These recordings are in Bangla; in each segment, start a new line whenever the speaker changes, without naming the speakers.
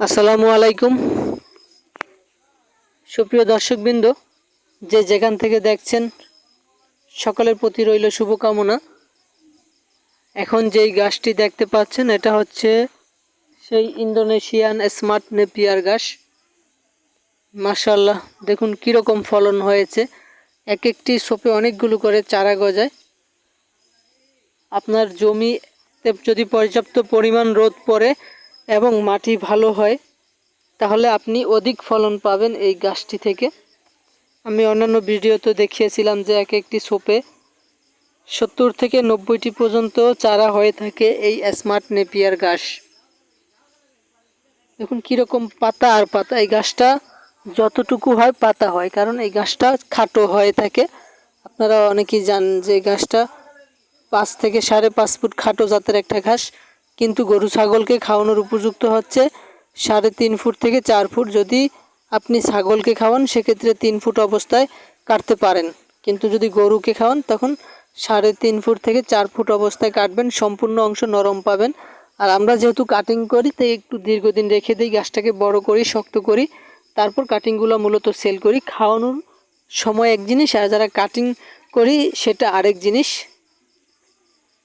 আসসালামু আলাইকুম। সুপ্রিয় দর্শকবৃন্দ, যে যেখান থেকে দেখছেন, সকলের প্রতি রইল শুভকামনা। এখন যেই গাছটি দেখতে পাচ্ছেন, এটা হচ্ছে সেই ইন্দোনেশিয়ান স্মার্ট নেপিয়ার গাছ। মাশাল্লাহ দেখুন কীরকম ফলন হয়েছে। এক একটি সোপে অনেকগুলো করে চারা গজায়। আপনার জমিতে যদি পর্যাপ্ত পরিমাণ রোদ পড়ে এবং মাটি ভালো হয়, তাহলে আপনি অধিক ফলন পাবেন এই গাছটি থেকে। আমি অন্যান্য ভিডিওতে দেখিয়েছিলাম যে এক একটি সোপে সত্তর থেকে নব্বইটি পর্যন্ত চারা হয়ে থাকে এই স্মার্ট নেপিয়ার গাছ দেখুন কীরকম পাতা আর পাতা, এই গাছটা যতটুকু হয় পাতা হয়, কারণ এই গাছটা খাটো হয়ে থাকে। আপনারা অনেকেই জানেন যে গাছটা পাঁচ থেকে সাড়ে পাঁচ ফুট খাটো জাতের একটা ঘাস। কিন্তু গরু ছাগলকে খাওয়ানোর উপযুক্ত হচ্ছে সাড়ে তিন ফুট থেকে চার ফুট। যদি আপনি ছাগলকে খাওয়ান, সেক্ষেত্রে তিন ফুট অবস্থায় কাটতে পারেন। কিন্তু যদি গরুকে খাওয়ান, তখন সাড়ে তিন ফুট থেকে চার ফুট অবস্থায় কাটবেন, সম্পূর্ণ অংশ নরম পাবেন। আর আমরা যেহেতু কাটিং করি, তাই একটু দীর্ঘদিন রেখে দিই, গাছটাকে বড় করি, শক্ত করি। তারপর কাটিংগুলো মূলত সেল করি। খাওয়ানোর সময় এক জিনিস, আর যারা কাটিং করি, সেটা আরেক জিনিস।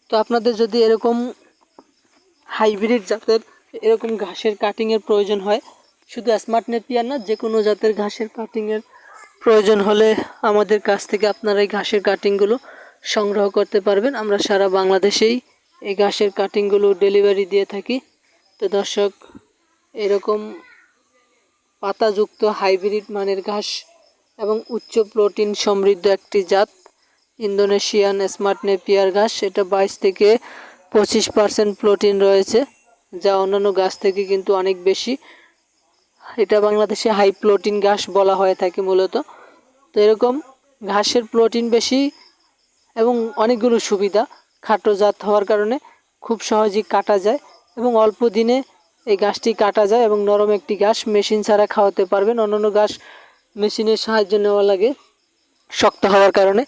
তো আপনাদের যদি এরকম হাইব্রিড জাতের এরকম ঘাসের কাটিংয়ের প্রয়োজন হয়। শুধু স্মার্ট নেপিয়ার না যে কোনো জাতের ঘাসের কাটিংয়ের প্রয়োজন হলে আমাদের কাছ থেকে আপনারা এই ঘাসের কাটিংগুলো সংগ্রহ করতে পারবেন। আমরা সারা বাংলাদেশেই এই ঘাসের কাটিংগুলো ডেলিভারি দিয়ে থাকি। তো দর্শক, এরকম পাতাযুক্ত হাইব্রিড মানের ঘাস এবং উচ্চ প্রোটিন সমৃদ্ধ একটি জাত, ইন্দোনেশিয়ান স্মার্ট নেপিয়ার ঘাস এটা বাইশ থেকে পঁচিশ পার্সেন্ট প্রোটিন রয়েছে, যা অন্যান্য গাছ থেকে কিন্তু অনেক বেশি। এটা বাংলাদেশে হাই প্রোটিন ঘাস বলা হয়ে থাকে মূলত। তো এরকম ঘাসের প্রোটিন বেশি এবং অনেকগুলো সুবিধা খাটো জাত হওয়ার কারণে খুব সহজেই কাটা যায় এবং অল্প দিনে এই গাছটি কাটা যায় এবং নরম একটি ঘাস মেশিন ছাড়া খাওয়াতে পারবেন। অন্যান্য ঘাস মেশিনের সাহায্য নেওয়া লাগে শক্ত হওয়ার কারণে।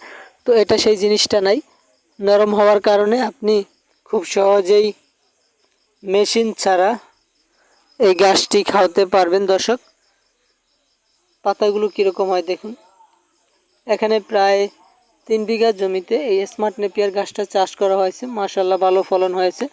তো এটা সেই জিনিসটা নাই। নরম হওয়ার কারণে আপনি খুব সহজেই মেশিন ছাড়া এই গাছটি খাওয়াতে পারবেন দর্শক। পাতাগুলো কীরকম হয় দেখুন। এখানে প্রায় তিন বিঘা জমিতে এই স্মার্ট নেপিয়ার গাছটা চাষ করা হয়েছে। মাসাল্লাহ ভালো ফলন হয়েছে।